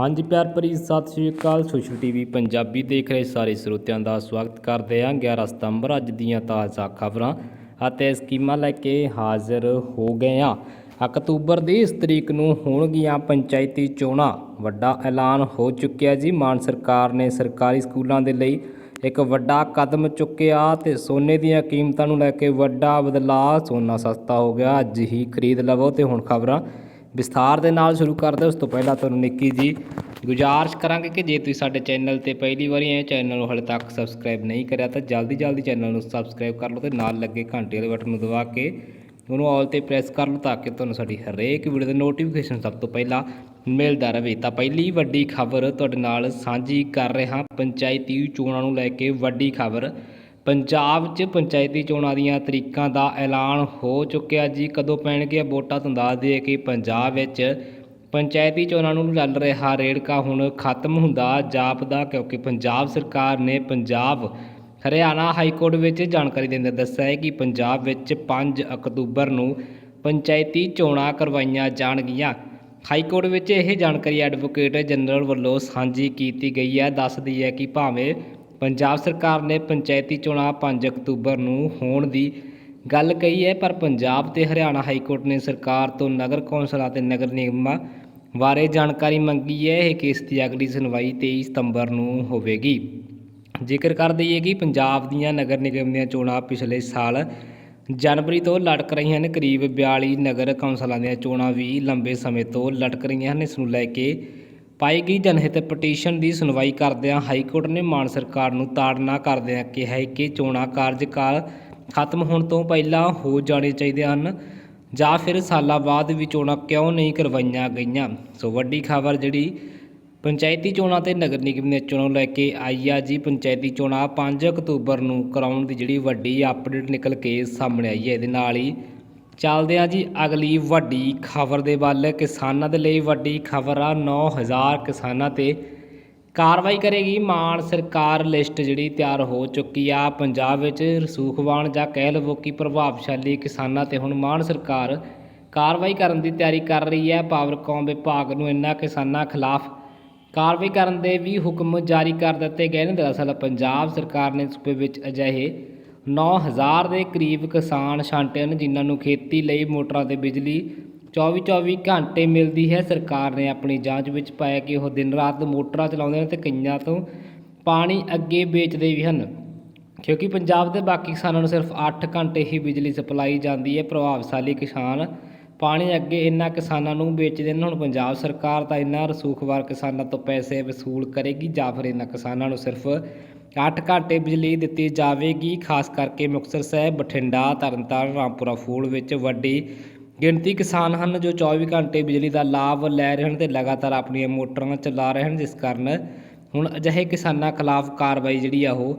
ਹਾਂਜੀ ਪਿਆਰ ਭਰੀ ਸਤਿ ਸ਼੍ਰੀ ਅਕਾਲ, ਸੋਸ਼ਲ ਟੀਵੀ ਪੰਜਾਬੀ ਦੇਖ ਰਹੇ ਸਾਰੇ ਸਰੋਤਿਆਂ ਦਾ ਸਵਾਗਤ ਕਰਦੇ ਹਾਂ। 11 ਸਤੰਬਰ, ਅੱਜ ਦੀਆਂ ਤਾਜ਼ਾ ਖਬਰਾਂ ਅਤੇ ਸਕੀਮਾਂ ਲੈ ਕੇ ਹਾਜ਼ਰ ਹੋ ਗਏ ਹਾਂ। ਅਕਤੂਬਰ ਦੀ ਇਸ ਤਰੀਕ ਨੂੰ ਹੋਣਗੀਆਂ ਪੰਚਾਇਤੀ ਚੋਣਾਂ। ਵੱਡਾ ਐਲਾਨ ਹੋ ਚੁੱਕਿਆ ਜੀ। ਮਾਨ ਸਰਕਾਰ ਨੇ ਸਰਕਾਰੀ ਸਕੂਲਾਂ ਦੇ ਲਈ ਇੱਕ ਵੱਡਾ ਕਦਮ ਚੁੱਕਿਆ ਤੇ ਸੋਨੇ ਦੀਆਂ ਕੀਮਤਾਂ ਨੂੰ ਲੈ ਕੇ ਵੱਡਾ ਬਦਲਾਅ ਸੋਨਾ ਸਸਤਾ ਹੋ ਗਿਆ। ਅੱਜ ਹੀ ਖਰੀਦ ਲਵੋ ਤੇ ਹੁਣ ਖਬਰਾਂ। ਵਿਸਥਾਰ ਦੇ ਨਾਲ ਸ਼ੁਰੂ ਕਰਦੇ ਹਾਂ। ਉਸ ਤੋਂ ਪਹਿਲਾਂ ਤੁਹਾਨੂੰ ਨਿੱਕੀ ਜੀ ਗੁਜ਼ਾਰਿਸ਼ ਕਰਾਂਗੇ ਕਿ ਜੇ ਤੁਸੀਂ ਸਾਡੇ ਚੈਨਲ ਤੇ ਪਹਿਲੀ ਵਾਰੀ ਆਏ ਚੈਨਲ ਨੂੰ ਹਾਲੇ ਤੱਕ ਸਬਸਕ੍ਰਾਈਬ ਨਹੀਂ ਕਰਿਆ, ਤਾਂ ਜਲਦੀ ਜਲਦੀ ਚੈਨਲ ਨੂੰ ਸਬਸਕ੍ਰਾਈਬ ਕਰ ਲਓ ਤੇ ਨਾਲ ਲੱਗੇ ਘੰਟੀ ਵਾਲੇ ਬਟਨ ਨੂੰ ਦਬਾ ਕੇ ਉਹਨੂੰ ਆਲ ਤੇ ਪ੍ਰੈਸ ਕਰ ਲਓ ਤਾਂ ਕਿ ਤੁਹਾਨੂੰ ਸਾਡੀ ਹਰੇਕ ਵੀਡੀਓ ਦਾ ਨੋਟੀਫਿਕੇਸ਼ਨ ਸਭ ਤੋਂ ਪਹਿਲਾਂ ਮਿਲਦਾ ਰਹੇ ਤਾਂ ਪਹਿਲੀ ਵੱਡੀ ਖਬਰ ਤੁਹਾਡੇ ਨਾਲ ਸਾਂਝੀ ਕਰ ਰਿਹਾ, ਪੰਚਾਇਤੀ ਚੋਣਾਂ ਨੂੰ ਲੈ ਕੇ ਵੱਡੀ ਖਬਰ ਪੰਜਾਬ 'ਚ ਪੰਚਾਇਤੀ ਚੋਣਾਂ ਦੀਆਂ ਤਰੀਕਾਂ ਦਾ ਐਲਾਨ ਹੋ ਚੁੱਕਿਆ ਜੀ। ਕਦੋਂ ਪੈਣਗੀਆਂ ਵੋਟਾਂ? ਤੁਹਾਨੂੰ ਦੱਸ ਦਈਏ ਕਿ ਪੰਜਾਬ ਵਿੱਚ ਪੰਚਾਇਤੀ ਚੋਣਾਂ ਨੂੰ ਚੱਲ ਰਿਹਾ ਰੇੜਕਾ ਹੁਣ ਖਤਮ ਹੁੰਦਾ ਜਾਪਦਾ ਕਿਉਂਕਿ ਪੰਜਾਬ ਸਰਕਾਰ ਨੇ ਪੰਜਾਬ ਹਰਿਆਣਾ ਹਾਈ ਕੋਰਟ ਵਿੱਚ ਜਾਣਕਾਰੀ ਦਿੰਦੇ ਦੱਸਿਆ ਹੈ ਕਿ ਪੰਜਾਬ ਵਿੱਚ 5 ਅਕਤੂਬਰ ਨੂੰ ਪੰਚਾਇਤੀ ਚੋਣਾਂ ਕਰਵਾਈਆਂ ਜਾਣਗੀਆਂ। ਹਾਈ ਕੋਰਟ ਵਿੱਚ ਇਹ ਜਾਣਕਾਰੀ ਐਡਵੋਕੇਟ ਜਨਰਲ ਵੱਲੋਂ ਸਾਂਝੀ ਕੀਤੀ ਗਈ ਹੈ। ਦੱਸਦੀ ਹੈ ਕਿ ਭਾਵੇਂ ਪੰਜਾਬ ਸਰਕਾਰ ਨੇ ਪੰਚਾਇਤੀ ਚੋਣਾਂ 5 ਅਕਤੂਬਰ ਨੂੰ ਹੋਣ ਦੀ ਗੱਲ ਕਹੀ ਹੈ, ਪਰ ਪੰਜਾਬ ਤੇ ਹਰਿਆਣਾ ਹਾਈ ਕੋਰਟ ਨੇ ਸਰਕਾਰ ਤੋਂ ਨਗਰ ਕੌਂਸਲਾਂ ਤੇ ਨਗਰ ਨਿਗਮਾਂ ਬਾਰੇ ਜਾਣਕਾਰੀ ਮੰਗੀ ਹੈ। ਇਹ ਕੇਸ ਦੀ ਅਗਲੀ ਸੁਣਵਾਈ 23 ਸਤੰਬਰ ਨੂੰ ਹੋਵੇਗੀ। ਜ਼ਿਕਰ ਕਰ ਦਈਏ ਕਿ ਪੰਜਾਬ ਦੀਆਂ ਨਗਰ ਨਿਗਮ ਦੀਆਂ ਚੋਣਾਂ ਪਿਛਲੇ ਸਾਲ ਜਨਵਰੀ ਤੋਂ ਲਟਕ ਰਹੀਆਂ ਹਨ, ਕਰੀਬ 42 ਨਗਰ ਕੌਂਸਲਾਂ ਦੀਆਂ ਚੋਣਾਂ ਵੀ ਲੰਬੇ ਸਮੇਂ ਤੋਂ ਲਟਕ ਰਹੀਆਂ ਹਨ। ਇਸ ਨੂੰ ਲੈ ਕੇ ਪਾਈ ਗਈ ਜਨਹਿਤ ਪਟੀਸ਼ਨ ਦੀ ਸੁਣਵਾਈ ਕਰਦਿਆਂ ਹਾਈ ਕੋਰਟ ਨੇ ਮਾਨ ਸਰਕਾਰ ਨੂੰ ਤਾੜਨਾ ਕਰਦਿਆਂ ਕਿਹਾ ਹੈ ਕਿ ਚੋਣਾਂ ਕਾਰਜਕਾਲ ਖਤਮ ਹੋਣ ਤੋਂ ਪਹਿਲਾਂ ਹੋ ਜਾਣੇ ਚਾਹੀਦੇ ਹਨ ਜਾਂ ਫਿਰ ਸਾਲਾਂ ਬਾਅਦ ਵੀ ਚੋਣਾਂ ਕਿਉਂ ਨਹੀਂ ਕਰਵਾਈਆਂ ਗਈਆਂ। ਸੋ ਵੱਡੀ ਖਬਰ ਜਿਹੜੀ ਪੰਚਾਇਤੀ ਚੋਣਾਂ ਤੇ ਨਗਰ ਨਿਗਮ ਦੀਆਂ ਚੋਣਾਂ ਲੈ ਕੇ ਆਈ ਆ ਜੀ, ਪੰਚਾਇਤੀ ਚੋਣਾਂ 5 ਅਕਤੂਬਰ ਨੂੰ ਕਰਾਉਣ ਦੀ ਜਿਹੜੀ ਵੱਡੀ ਅਪਡੇਟ ਨਿਕਲ ਕੇ ਸਾਹਮਣੇ ਆਈ ਹੈ। ਇਹਦੇ ਨਾਲ ਹੀ ਚੱਲਦੇ ਆ ਜੀ ਅਗਲੀ ਵੱਡੀ ਖਬਰ ਦੇ ਵੱਲ। ਕਿਸਾਨਾਂ ਦੇ ਲਈ ਵੱਡੀ ਖਬਰ ਆ 9000 ਕਿਸਾਨਾਂ ਤੇ ਕਾਰਵਾਈ ਕਰੇਗੀ। ਮਾਨ ਸਰਕਾਰ ਲਿਸਟ ਜਿਹੜੀ ਤਿਆਰ ਹੋ ਚੁੱਕੀ ਆ। ਪੰਜਾਬ ਵਿੱਚ ਰਸੂਖਵਾਨ ਜਾਂ ਕਹਿ ਲਵੋ ਕਿ ਪ੍ਰਭਾਵਸ਼ਾਲੀ ਕਿਸਾਨਾਂ ਤੇ ਹੁਣ ਮਾਨ ਸਰਕਾਰ ਕਾਰਵਾਈ ਕਰਨ ਦੀ ਤਿਆਰੀ ਕਰ ਰਹੀ ਹੈ। ਪਾਵਰਕੌਮ ਵਿਭਾਗ ਨੂੰ ਇਨ੍ਹਾਂ ਕਿਸਾਨਾਂ ਖਿਲਾਫ ਕਾਰਵਾਈ ਕਰਨ ਦੇ ਵੀ ਹੁਕਮ ਜਾਰੀ ਕਰ ਦਿੱਤੇ ਗਏ ਨੇ। ਦਰਅਸਲ ਪੰਜਾਬ ਸਰਕਾਰ ਨੇ ਸੂਬੇ ਵਿੱਚ ਅਜਿਹੇ 9000 ਦੇ ਕਰੀਬ ਕਿਸਾਨ ਛਾਂਟੇ ਹਨ, ਜਿਨ੍ਹਾਂ ਨੂੰ ਖੇਤੀ ਲਈ ਮੋਟਰਾਂ ਤੇ ਬਿਜਲੀ 24-24 ਘੰਟੇ ਮਿਲਦੀ ਹੈ। ਸਰਕਾਰ ਨੇ ਆਪਣੀ ਜਾਂਚ ਵਿੱਚ ਪਾਇਆ ਕਿ ਉਹ ਦਿਨ ਰਾਤ ਮੋਟਰਾਂ ਚਲਾਉਂਦੇ ਹਨ ਤੇ ਕਈਆਂ ਤੋਂ ਪਾਣੀ ਅੱਗੇ ਵੇਚਦੇ ਵੀ ਹਨ। ਕਿਉਂਕਿ ਪੰਜਾਬ ਦੇ ਬਾਕੀ ਕਿਸਾਨਾਂ ਨੂੰ ਸਿਰਫ 8 ਘੰਟੇ ਹੀ ਬਿਜਲੀ ਸਪਲਾਈ ਜਾਂਦੀ ਹੈ। ਪ੍ਰਭਾਵਸ਼ਾਲੀ ਕਿਸਾਨ ਪਾਣੀ ਅੱਗੇ ਇਹਨਾਂ ਕਿਸਾਨਾਂ ਨੂੰ ਵੇਚਦੇ ਨੇ ਹੁਣ ਪੰਜਾਬ ਸਰਕਾਰ ਤਾਂ ਇਹਨਾਂ ਰਸੂਖਵਾਰ ਕਿਸਾਨਾਂ ਤੋਂ ਪੈਸੇ ਵਸੂਲ ਕਰੇਗੀ ਜਾਂ ਫਿਰ ਇਹਨਾਂ ਕਿਸਾਨਾਂ ਨੂੰ ਸਿਰਫ ਅੱਠ ਘੰਟੇ ਬਿਜਲੀ ਦਿੱਤੀ ਜਾਵੇਗੀ, ਖਾਸ ਕਰਕੇ ਮੁਕਤਸਰ ਸਾਹਿਬ, ਬਠਿੰਡਾ, ਤਰਨਤਾਰਨ, ਰਾਮਪੁਰਾ ਫੂਲ ਵਿੱਚ ਵੱਡੀ ਗਿਣਤੀ ਕਿਸਾਨ ਹਨ ਜੋ 24 ਘੰਟੇ ਬਿਜਲੀ ਦਾ ਲਾਭ ਲੈ ਰਹੇ ਹਨ ਤੇ ਲਗਾਤਾਰ ਆਪਣੀਆਂ ਮੋਟਰਾਂ ਚਲਾ ਰਹੇ ਹਨ, ਜਿਸ ਕਾਰਨ ਹੁਣ ਅਜਿਹੇ ਕਿਸਾਨਾਂ ਖਿਲਾਫ ਕਾਰਵਾਈ ਜਿਹੜੀ ਆ ਉਹ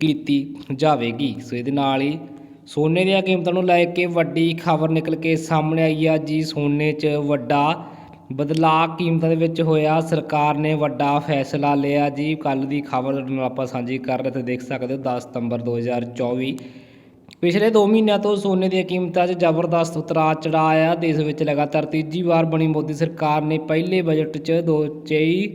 ਕੀਤੀ ਜਾਵੇਗੀ। ਸੋ ਇਹਦੇ ਨਾਲ ਹੀ ਸੋਨੇ ਦੀਆਂ ਕੀਮਤਾਂ ਨੂੰ ਲੈ ਕੇ ਵੱਡੀ ਖਬਰ ਨਿਕਲ ਕੇ ਸਾਹਮਣੇ ਆਈ ਆ ਜੀ, ਸੋਨੇ 'ਚ ਵੱਡਾ ਬਦਲਾਅ ਕੀਮਤਾਂ ਦੇ ਵਿੱਚ ਹੋਇਆ। ਸਰਕਾਰ ਨੇ ਵੱਡਾ ਫੈਸਲਾ ਲਿਆ ਜੀ। ਕੱਲ ਦੀ ਖਬਰ ਨੂੰ ਆਪਾਂ ਸਾਂਝੀ ਕਰ ਰਹੇ ਤੇ ਦੇਖ ਸਕਦੇ ਹੋ 10 ਸਤੰਬਰ 2024 ਪਿਛਲੇ 2 ਮਹੀਨਿਆਂ ਤੋਂ ਸੋਨੇ ਦੀਆਂ ਕੀਮਤਾਂ 'ਚ ਜ਼ਬਰਦਸਤ ਉਤਰਾਅ ਚੜਾਅ ਆਇਆ ਦੇਸ਼ ਵਿੱਚ ਲਗਾਤਾਰ ਤੀਜੀ ਵਾਰ ਬਣੀ ਮੋਦੀ ਸਰਕਾਰ ਨੇ ਪਹਿਲੇ ਬਜਟ 'ਚ 23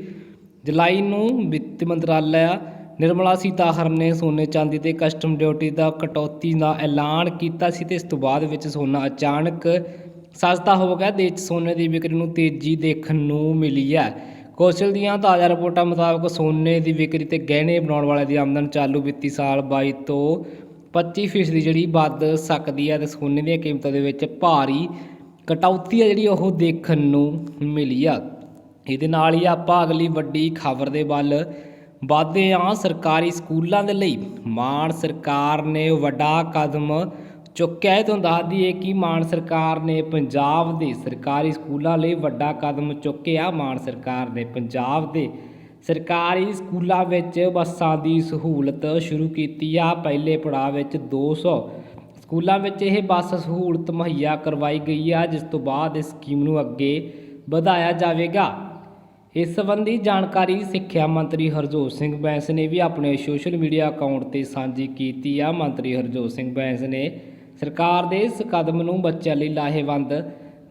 ਜੁਲਾਈ ਨੂੰ ਵਿੱਤ ਮੰਤਰਾਲਾ ਨਿਰਮਲਾ ਸੀਤਾਰਮਨ ਨੇ ਸੋਨੇ ਚਾਂਦੀ ਤੇ ਕਸਟਮ ਡਿਊਟੀ ਦਾ ਕਟੌਤੀ ਦਾ ਐਲਾਨ ਕੀਤਾ ਸੀ ਤੇ ਇਸ ਤੋਂ ਬਾਅਦ ਵਿੱਚ ਸੋਨਾ ਅਚਾਨਕ ਸਸਤਾ ਹੋ ਗਿਆ ਦੇਸ਼ 'ਚ ਸੋਨੇ ਦੀ ਵਿਕਰੀ ਨੂੰ ਤੇਜ਼ੀ ਦੇਖਣ ਨੂੰ ਮਿਲੀ ਹੈ। ਕੌਸ਼ਲ ਦੀਆਂ ਤਾਜ਼ਾ ਰਿਪੋਰਟਾਂ ਮੁਤਾਬਕ ਸੋਨੇ ਦੀ ਵਿਕਰੀ ਤੇ ਗਹਿਣੇ ਬਣਾਉਣ ਵਾਲਿਆਂ ਦੀ ਆਮਦਨ ਚਾਲੂ ਵਿੱਤੀ ਸਾਲ 22 ਤੋਂ 25 ਫੀਸਦੀ ਜਿਹੜੀ ਵੱਧ ਸਕਦੀ ਹੈ ਤੇ ਸੋਨੇ ਦੀਆਂ ਕੀਮਤਾਂ ਦੇ ਵਿੱਚ ਭਾਰੀ ਕਟੌਤੀ ਹੈ ਜਿਹੜੀ ਉਹ ਦੇਖਣ ਨੂੰ ਮਿਲੀ ਆ। ਇਹਦੇ ਨਾਲ ਹੀ ਆਪਾਂ ਅਗਲੀ ਵੱਡੀ ਖਬਰ ਦੇ ਵੱਲ ਵਧਦੇ ਹਾਂ। ਸਰਕਾਰੀ ਸਕੂਲਾਂ ਦੇ ਲਈ ਮਾਨ ਸਰਕਾਰ ਨੇ ਵੱਡਾ ਕਦਮ ਚੁੱਕਿਆ ਹੈ ਤੁਹਾਨੂੰ ਦੱਸ ਦਈਏ ਕਿ ਮਾਨ ਸਰਕਾਰ ਨੇ ਪੰਜਾਬ ਦੇ ਸਰਕਾਰੀ ਸਕੂਲਾਂ ਲਈ ਵੱਡਾ ਕਦਮ ਚੁੱਕਿਆ। ਮਾਨ ਸਰਕਾਰ ਨੇ ਪੰਜਾਬ ਦੇ ਸਰਕਾਰੀ ਸਕੂਲਾਂ ਵਿੱਚ ਬੱਸਾਂ ਦੀ ਸਹੂਲਤ ਸ਼ੁਰੂ ਕੀਤੀ ਆ। ਪਹਿਲੇ ਪੜਾਅ ਵਿੱਚ 200 ਸਕੂਲਾਂ ਵਿੱਚ ਇਹ ਬੱਸ ਸਹੂਲਤ ਮੁਹੱਈਆ ਕਰਵਾਈ ਗਈ ਆ, ਜਿਸ ਤੋਂ ਬਾਅਦ ਇਸ ਸਕੀਮ ਨੂੰ ਅੱਗੇ ਵਧਾਇਆ ਜਾਵੇਗਾ। ਇਸ ਸੰਬੰਧੀ ਜਾਣਕਾਰੀ ਸਿੱਖਿਆ ਮੰਤਰੀ ਹਰਜੋਤ ਸਿੰਘ ਬੈਂਸ ਨੇ ਵੀ ਆਪਣੇ ਸੋਸ਼ਲ ਮੀਡੀਆ ਅਕਾਊਂਟ ਤੇ ਸਾਂਝੀ ਕੀਤੀ ਆ। ਮੰਤਰੀ ਹਰਜੋਤ ਸਿੰਘ ਬੈਂਸ ਨੇ ਸਰਕਾਰ ਦੇ ਇਸ ਕਦਮ ਨੂੰ ਬੱਚਿਆਂ ਲਈ ਲਾਹੇਵੰਦ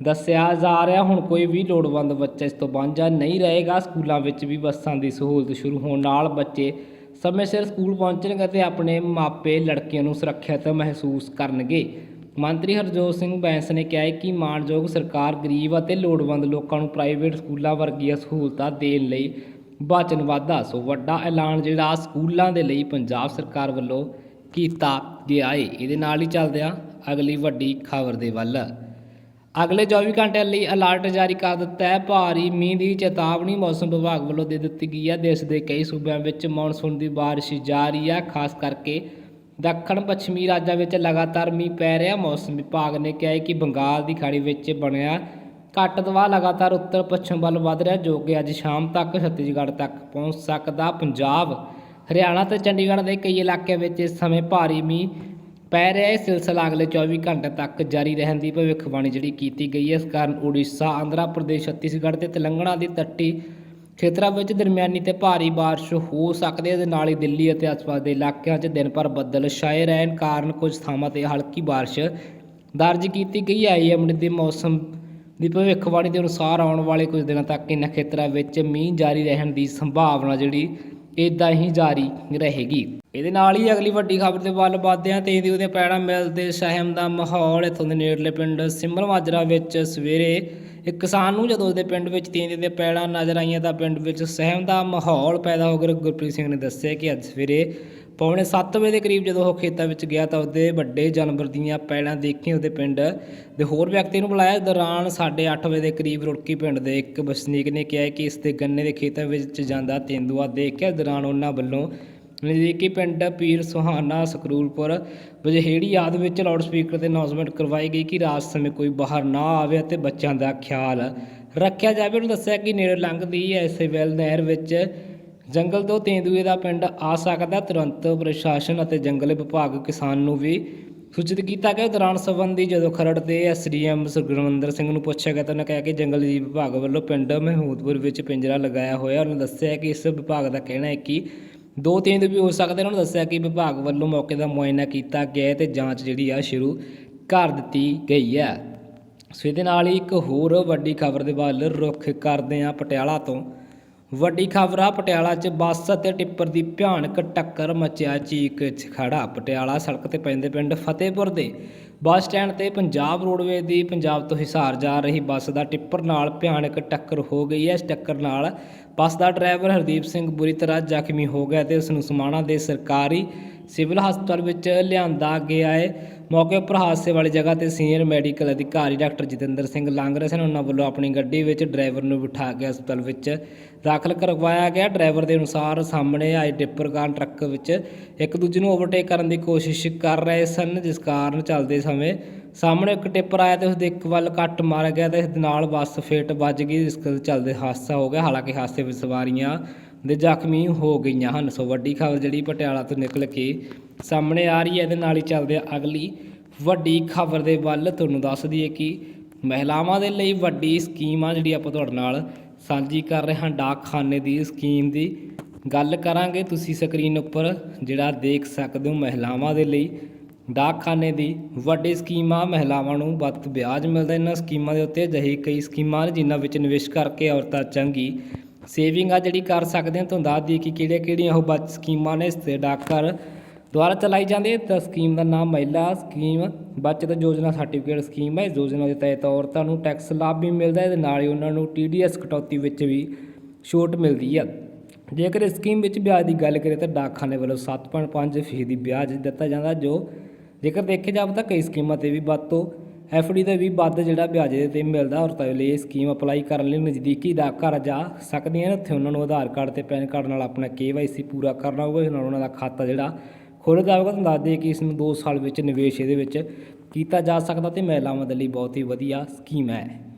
ਦੱਸਿਆ ਜਾ ਰਿਹਾ। ਹੁਣ ਕੋਈ ਵੀ ਲੋੜਵੰਦ ਬੱਚਾ ਇਸ ਤੋਂ ਵਾਂਝਾ ਨਹੀਂ ਰਹੇਗਾ। ਸਕੂਲਾਂ ਵਿੱਚ ਵੀ ਬੱਸਾਂ ਦੀ ਸਹੂਲਤ ਸ਼ੁਰੂ ਹੋਣ ਨਾਲ ਬੱਚੇ ਸਮੇਂ ਸਿਰ ਸਕੂਲ ਪਹੁੰਚਣਗੇ ਅਤੇ ਆਪਣੇ ਮਾਪੇ, ਲੜਕੀਆਂ ਨੂੰ ਸੁਰੱਖਿਅਤ ਮਹਿਸੂਸ ਕਰਨਗੇ। ਮੰਤਰੀ ਹਰਜੋਤ ਸਿੰਘ ਬੈਂਸ ਨੇ ਕਿਹਾ ਕਿ ਮਾਣਯੋਗ ਸਰਕਾਰ ਗਰੀਬ ਅਤੇ ਲੋੜਵੰਦ ਲੋਕਾਂ ਨੂੰ ਪ੍ਰਾਈਵੇਟ ਸਕੂਲਾਂ ਵਰਗੀਆਂ ਸਹੂਲਤਾਂ ਦੇਣ ਲਈ ਵਚਨਬੱਧ ਸੋ ਵੱਡਾ ਐਲਾਨ ਜਿਹੜਾ ਸਕੂਲਾਂ ਦੇ ਲਈ ਪੰਜਾਬ ਸਰਕਾਰ ਵੱਲੋਂ ਕੀਤਾ ਗਿਆ ਏ। ਇਹਦੇ ਨਾਲ ਹੀ ਚੱਲਦੇ ਹਾਂ ਅਗਲੀ ਵੱਡੀ ਖਬਰ ਦੇ ਵੱਲ। ਅਗਲੇ 24 ਘੰਟਿਆਂ ਲਈ ਅਲਰਟ ਜਾਰੀ ਕਰ ਦਿੱਤਾ ਹੈ। ਭਾਰੀ ਮੀਂਹ ਦੀ ਚੇਤਾਵਨੀ ਮੌਸਮ ਵਿਭਾਗ ਵੱਲੋਂ ਦੇ ਦਿੱਤੀ ਗਈ ਹੈ। ਦੇਸ਼ ਦੇ ਕਈ ਸੂਬਿਆਂ ਵਿੱਚ ਮੌਨਸੂਨ ਦੀ ਬਾਰਿਸ਼ ਜਾਰੀ ਹੈ। ਖਾਸ ਕਰਕੇ ਦੱਖਣ ਪੱਛਮੀ ਰਾਜਾਂ ਵਿੱਚ ਲਗਾਤਾਰ ਮੀਂਹ ਪੈ ਰਿਹਾ। ਮੌਸਮ ਵਿਭਾਗ ਨੇ ਕਿਹਾ ਹੈ ਕਿ ਬੰਗਾਲ ਦੀ ਖਾੜੀ ਵਿੱਚ ਬਣਿਆ ਘੱਟ ਦਬਾਅ ਲਗਾਤਾਰ ਉੱਤਰ ਪੱਛਮ ਵੱਲ ਵਧ ਰਿਹਾ ਜੋ ਕਿ ਅੱਜ ਸ਼ਾਮ ਤੱਕ ਛੱਤੀਸਗੜ੍ਹ ਤੱਕ ਪਹੁੰਚ ਸਕਦਾ। ਪੰਜਾਬ ਹਰਿਆਣਾ ਤੇ ਚੰਡੀਗੜ੍ਹ ਦੇ ਕਈ ਇਲਾਕਿਆਂ ਵਿੱਚ ਇਸ ਸਮੇਂ ਭਾਰੀ ਮੀਂਹ ਪੈ ਰਿਹਾ ਇਹ ਸਿਲਸਿਲਾ ਅਗਲੇ 24 ਘੰਟੇ ਤੱਕ ਜਾਰੀ ਰਹਿਣ ਦੀ ਭਵਿੱਖਬਾਣੀ ਜਿਹੜੀ ਕੀਤੀ ਗਈ ਹੈ। ਇਸ ਕਾਰਨ ਉੜੀਸਾ, ਆਂਧਰਾ ਪ੍ਰਦੇਸ਼, ਛੱਤੀਸਗੜ੍ਹ ਤੇ ਤੇਲੰਗਾਨਾ ਦੇ ਤੱਟੀ ਖੇਤਰਾਂ ਵਿੱਚ ਦਰਮਿਆਨੀ ਤੇ ਭਾਰੀ ਬਾਰਿਸ਼ ਹੋ ਸਕਦੀ ਹੈ। ਦੇ ਨਾਲ ਹੀ ਦਿੱਲੀ ਅਤੇ ਆਸ-ਪਾਸ ਦੇ ਇਲਾਕਿਆਂ 'ਚ ਦਿਨ ਭਰ ਬੱਦਲ ਛਾਏ ਰਹਿਣ ਕਾਰਨ ਕੁਝ ਥਾਵਾਂ ਤੇ ਹਲਕੀ ਬਾਰਿਸ਼ ਦਰਜ ਕੀਤੀ ਗਈ ਹੈ। ਆਈਐਮਡੀ ਦੇ ਮੌਸਮ ਦੀ ਭਵਿੱਖਬਾਣੀ ਦੇ ਅਨੁਸਾਰ ਆਉਣ ਵਾਲੇ ਕੁਝ ਦਿਨਾਂ ਤੱਕ ਇਹਨਾਂ ਖੇਤਰਾਂ ਵਿੱਚ ਮੀਂਹ ਜਾਰੀ ਰਹਿਣ ਦੀ ਸੰਭਾਵਨਾ ਜਿਹੜੀ ਇਦਾਂ ਹੀ ਜਾਰੀ ਰਹੇਗੀ। ਇਹਦੇ ਨਾਲ ਹੀ ਅਗਲੀ ਵੱਡੀ ਖਬਰ ਦੇ ਵੱਲ ਵੱਧਦੇ ਹਾਂ ਤੇਂਦੀ ਉਹਦੇ ਪੈੜਾ ਮਿਲ ਦੇ ਸਹਿਮ ਦਾ ਮਾਹੌਲ ਇੱਥੋਂ ਦੇ ਨੇੜਲੇ ਪਿੰਡ ਸਿਮਰ ਮਾਜਰਾ ਵਿੱਚ ਸਵੇਰੇ ਇੱਕ ਕਿਸਾਨ ਨੂੰ ਜਦੋਂ ਉਹਦੇ ਪਿੰਡ ਵਿੱਚ ਤੇਂਦੀ ਦੇ ਪੈੜਾਂ ਨਜ਼ਰ ਆਈਆਂ ਤਾਂ ਪਿੰਡ ਵਿੱਚ ਸਹਿਮ ਦਾ ਮਾਹੌਲ ਪੈਦਾ ਹੋ ਗਿਆ। ਗੁਰਪ੍ਰੀਤ ਸਿੰਘ ਨੇ ਦੱਸਿਆ ਕਿ ਅੱਜ ਸਵੇਰੇ ਪੌਣੇ 7 ਵਜੇ ਦੇ ਕਰੀਬ ਜਦੋਂ ਉਹ ਖੇਤਾਂ ਵਿੱਚ ਗਿਆ ਤਾਂ ਉਹਦੇ ਵੱਡੇ ਜਾਨਵਰ ਦੀਆਂ ਪੈੜਾਂ ਦੇਖੀਆਂ ਉਹਦੇ ਪਿੰਡ ਦੇ ਹੋਰ ਵਿਅਕਤੀ ਨੂੰ ਬੁਲਾਇਆ। ਇਸ ਦੌਰਾਨ 8:30 ਵਜੇ ਦੇ ਕਰੀਬ ਰੁੜਕੀ ਪਿੰਡ ਦੇ ਇੱਕ ਵਸਨੀਕ ਨੇ ਕਿਹਾ ਕਿ ਇਸ ਦੇ ਗੰਨੇ ਦੇ ਖੇਤਾਂ ਵਿੱਚ ਜਾਂਦਾ ਤੇਂਦੂਆ ਦੇਖ ਕੇ ਇਸ ਦੌਰਾਨ ਉਹਨਾਂ ਵੱਲੋਂ ਨਜ਼ਦੀਕੀ ਪਿੰਡ ਪੀਰ ਸੁਹਾਨਾ ਸਕਰੂਲਪੁਰ ਬਜਹੇੜੀ ਆਦਿ ਵਿੱਚ ਲਾਊਡ ਸਪੀਕਰ ਤੇ ਅਨਾਉਂਸਮੈਂਟ ਕਰਵਾਈ ਗਈ ਕਿ ਰਾਤ ਸਮੇਂ ਕੋਈ ਬਾਹਰ ਨਾ ਆਵੇ ਅਤੇ ਬੱਚਿਆਂ ਦਾ ਖਿਆਲ ਰੱਖਿਆ ਜਾਵੇ। ਉਹਨੂੰ ਦੱਸਿਆ ਕਿ ਨੇੜੇ ਲੰਘਦੀ ਐਸੇ ਵੈਲ ਨਹਿਰ ਵਿੱਚ ਜੰਗਲ ਤੋਂ ਤੇਂਦੂਏ ਦਾ ਪਿੰਡ ਆ ਸਕਦਾ। ਤੁਰੰਤ ਪ੍ਰਸ਼ਾਸਨ ਅਤੇ ਜੰਗਲ ਵਿਭਾਗ ਕਿਸਾਨ ਨੂੰ ਵੀ ਸੂਚਿਤ ਕੀਤਾ ਗਿਆ। ਦੌਰਾਨ ਸੰਬੰਧੀ ਜਦੋਂ ਖਰੜ ਦੇ ਐਸਡੀਐਮ ਸੁਖਵਿੰਦਰ ਸਿੰਘ ਨੂੰ ਪੁੱਛਿਆ ਗਿਆ ਤਾਂ ਉਹਨਾਂ ਕਿਹਾ ਕਿ ਜੰਗਲ ਜੀਵ ਵਿਭਾਗ ਵੱਲੋਂ ਪਿੰਡ ਮਹਿਮੂਦਪੁਰ ਵਿੱਚ ਪਿੰਜਰਾ ਲਗਾਇਆ ਹੋਇਆ ਉਹਨੇ ਦੱਸਿਆ ਕਿ ਇਸ ਵਿਭਾਗ ਦਾ ਕਹਿਣਾ ਹੈ ਕਿ ਦੋ ਤਿੰਨ ਵੀ ਹੋ ਸਕਦੇ ਨੇ। ਉਹਨਾਂ ਦੱਸਿਆ ਕਿ ਵਿਭਾਗ ਵੱਲੋਂ ਮੌਕੇ ਦਾ ਮੁਆਇਨਾ ਕੀਤਾ ਗਿਆ ਹੈ ਤੇ ਜਾਂਚ ਜਿਹੜੀ ਆ ਸ਼ੁਰੂ ਕਰ ਦਿੱਤੀ ਗਈ ਹੈ। ਸੋ ਇਹਦੇ ਨਾਲ ਹੀ ਇੱਕ ਹੋਰ ਵੱਡੀ ਖਬਰ ਦੇ ਵੱਲ ਰੁਖ ਕਰਦੇ ਹਾਂ। ਪਟਿਆਲਾ ਤੋਂ ਵੱਡੀ ਖਬਰ ਆ, ਪਟਿਆਲਾ 'ਚ ਬੱਸ ਅਤੇ ਟਿੱਪਰ ਦੀ ਭਿਆਨਕ ਟੱਕਰ ਮਚਿਆ ਚੀਕ ਖੜਾ ਪਟਿਆਲਾ ਸੜਕ ਤੇ ਪੈਂਦੇ ਪਿੰਡ ਫਤਿਹਪੁਰ ਦੇ ਬੱਸ ਸਟੈਂਡ ਤੇ ਪੰਜਾਬ ਰੋਡਵੇਜ਼ ਦੀ ਪੰਜਾਬ ਤੋਂ ਹਿਸਾਰ ਜਾ ਰਹੀ ਬੱਸ ਦਾ ਟਿੱਪਰ ਨਾਲ ਭਿਆਨਕ ਟੱਕਰ ਹੋ ਗਈ ਹੈ। ਇਸ ਟੱਕਰ ਨਾਲ ਬੱਸ ਦਾ ਡਰਾਈਵਰ ਹਰਦੀਪ ਸਿੰਘ ਬੁਰੀ ਤਰ੍ਹਾਂ ਜ਼ਖਮੀ ਹੋ ਗਿਆ ਤੇ ਉਸ ਨੂੰ ਸਮਾਣਾ ਦੇ ਸਰਕਾਰੀ ਸਿਵਲ ਹਸਪਤਾਲ ਵਿੱਚ ਲਿਆਂਦਾ ਗਿਆ ਹੈ। ਮੌਕੇ ਉੱਪਰ ਹਾਦਸੇ ਵਾਲੀ ਜਗ੍ਹਾ ਤੇ ਸੀਨੀਅਰ ਮੈਡੀਕਲ ਅਧਿਕਾਰੀ ਡਾਕਟਰ ਜਤਿੰਦਰ ਸਿੰਘ ਲਾਂਗਰੇ ਸਨ। ਉਹਨਾਂ ਵੱਲੋਂ ਆਪਣੀ ਗੱਡੀ ਵਿੱਚ ਡਰਾਈਵਰ ਨੂੰ ਬਿਠਾ ਕੇ ਹਸਪਤਾਲ ਵਿੱਚ ਦਾਖਲ ਕਰਵਾਇਆ ਗਿਆ। ਡਰਾਈਵਰ ਦੇ ਅਨੁਸਾਰ ਸਾਹਮਣੇ ਆਏ ਟਿੱਪਰ ਕਾਰਨ ਟਰੱਕ ਵਿੱਚ ਇੱਕ ਦੂਜੇ ਨੂੰ ਓਵਰਟੇਕ ਕਰਨ ਦੀ ਕੋਸ਼ਿਸ਼ ਕਰ ਰਹੇ ਸਨ, ਜਿਸ ਕਾਰਨ ਚੱਲਦੇ ਸਮੇਂ ਸਾਹਮਣੇ ਇੱਕ ਟਿੱਪਰ ਆਇਆ ਤੇ ਉਸ ਦੇ ਇੱਕ ਵੱਲ ਕੱਟ ਮਾਰ ਗਿਆ ਤੇ ਇਸ ਦੇ ਨਾਲ ਬੱਸ ਫੇਟ ਵੱਜ ਗਈ, ਜਿਸ ਕਰਕੇ ਚੱਲਦੇ ਹਾਦਸਾ ਹੋ ਗਿਆ। ਹਾਲਾਂਕਿ ਹਾਦਸੇ ਵਿੱਚ ਸਵਾਰੀਆਂ ਦੇ ਜ਼ਖਮੀ ਹੋ ਗਈਆਂ ਹਨ। ਸੋ ਵੱਡੀ ਖਬਰ ਜਿਹੜੀ ਪਟਿਆਲਾ ਤੋਂ ਨਿਕਲ ਕੇ ਸਾਹਮਣੇ ਆ ਰਹੀ ਹੈ, ਇਹਦੇ ਨਾਲ ਹੀ ਚੱਲਦੇ ਆ ਅਗਲੀ ਵੱਡੀ ਖਬਰ ਦੇ ਵੱਲ। ਤੁਹਾਨੂੰ ਦੱਸ ਦਈਏ ਕਿ ਮਹਿਲਾਵਾਂ ਦੇ ਲਈ ਵੱਡੀ ਸਕੀਮ ਆ ਜਿਹੜੀ ਆਪਾਂ ਤੁਹਾਡੇ ਨਾਲ ਸਾਂਝੀ ਕਰ ਰਹੇ ਹਾਂ, ਡਾਕਖਾਨੇ ਦੀ ਸਕੀਮ ਦੀ। ਗੱਲ ਕਰਾਂਗੇ ਤੁਸੀਂ ਸਕਰੀਨ ਉੱਪਰ, ਜਿਹੜਾ ਦੇਖ ਸਕਦੇ ਹੋ ਮਹਿਲਾਵਾਂ ਦੇ ਲਈ ਡਾਕਖਾਨੇ ਦੀ ਵੱਡੀ ਸਕੀਮਾਂ ਮਹਿਲਾਵਾਂ ਨੂੰ ਵੱਧ ਵਿਆਜ ਮਿਲਦਾ ਇਹਨਾਂ ਸਕੀਮਾਂ ਦੇ ਉੱਤੇ, ਅਜਿਹੀ ਕਈ ਸਕੀਮਾਂ ਨੇ ਜਿਨ੍ਹਾਂ ਵਿੱਚ ਨਿਵੇਸ਼ ਕਰਕੇ ਔਰਤਾਂ ਚੰਗੀ ਸੇਵਿੰਗ ਆ ਜਿਹੜੀ ਕਰ ਸਕਦੇ ਹਾਂ, ਤੁਹਾਨੂੰ ਦੱਸ ਦਈਏ ਕਿ ਕਿਹੜੀਆਂ ਕਿਹੜੀਆਂ ਉਹ ਬਚ ਸਕੀਮਾਂ ਨੇ ਇਸ ਤੇ ਡਾਕਘਰ ਦੁਆਰਾ ਚਲਾਈ ਜਾਂਦੀ ਹੈ ਤਾਂ ਸਕੀਮ ਦਾ ਨਾਮ ਮਹਿਲਾ ਸਕੀਮ ਬਚਤ ਯੋਜਨਾ ਸਰਟੀਫਿਕੇਟ ਸਕੀਮ ਹੈ। ਇਸ ਯੋਜਨਾ ਦੇ ਤਹਿਤ ਔਰਤਾਂ ਨੂੰ ਟੈਕਸ ਲਾਭ ਵੀ ਮਿਲਦਾ ਹੈ ਤੇ ਨਾਲ ਹੀ ਉਹਨਾਂ ਨੂੰ ਟੀਡੀਐਸ ਕਟੌਤੀ ਵਿੱਚ ਵੀ ਛੋਟ ਮਿਲਦੀ ਹੈ। ਜੇਕਰ ਇਸ ਸਕੀਮ ਵਿੱਚ ਵਿਆਜ ਦੀ ਗੱਲ ਕਰੀਏ ਤਾਂ ਡਾਕਖਾਨੇ ਵੱਲੋਂ 7.5% ਫੀਸਦੀ ਵਿਆਜ ਦਿੱਤਾ ਜਾਂਦਾ ਜੋ ਜੇਕਰ ਦੇਖਿਆ ਜਾਵੇ ਤਾਂ ਕਈ ਸਕੀਮਾਂ ਤੇ ਵੀ ਵੱਧ ਤੋਂ ਐਫਡੀ ਦਾ ਵੀ ਵੱਧ ਜਿਹੜਾ ਵਿਆਜ ਦੇ ਤੇ ਮਿਲਦਾ ਔਰਤਾਂ ਲਈ ਇਹ ਸਕੀਮ ਅਪਲਾਈ ਕਰਨ ਲਈ ਨਜ਼ਦੀਕੀ ਡਾਕਘਰ ਜਾ ਸਕਦੀਆਂ ਨੇ। ਉੱਥੇ ਉਹਨਾਂ ਨੂੰ ਆਧਾਰ ਕਾਰਡ ਤੇ ਪੈਨ ਕਾਰਡ ਨਾਲ ਆਪਣਾ ਕੇਵਾਈਸੀ ਪੂਰਾ ਕਰਨਾ ਹੋਊਗਾ। ਇਸ ਨਾਲ ਉਹਨਾਂ ਦਾ ਖਾਤਾ ਜਿਹੜਾ ਖੁੱਲ੍ਹ ਜਾਵੇਗਾ। ਤੁਹਾਨੂੰ ਦੱਸ ਦਈਏ ਕਿ ਇਸ ਨੂੰ 2 ਸਾਲ ਵਿੱਚ ਨਿਵੇਸ਼ ਇਹਦੇ ਵਿੱਚ ਕੀਤਾ ਜਾ ਸਕਦਾ ਤੇ ਮਹਿਲਾਵਾਂ ਦੇ ਲਈ ਬਹੁਤ ਹੀ ਵਧੀਆ ਸਕੀਮ ਹੈ।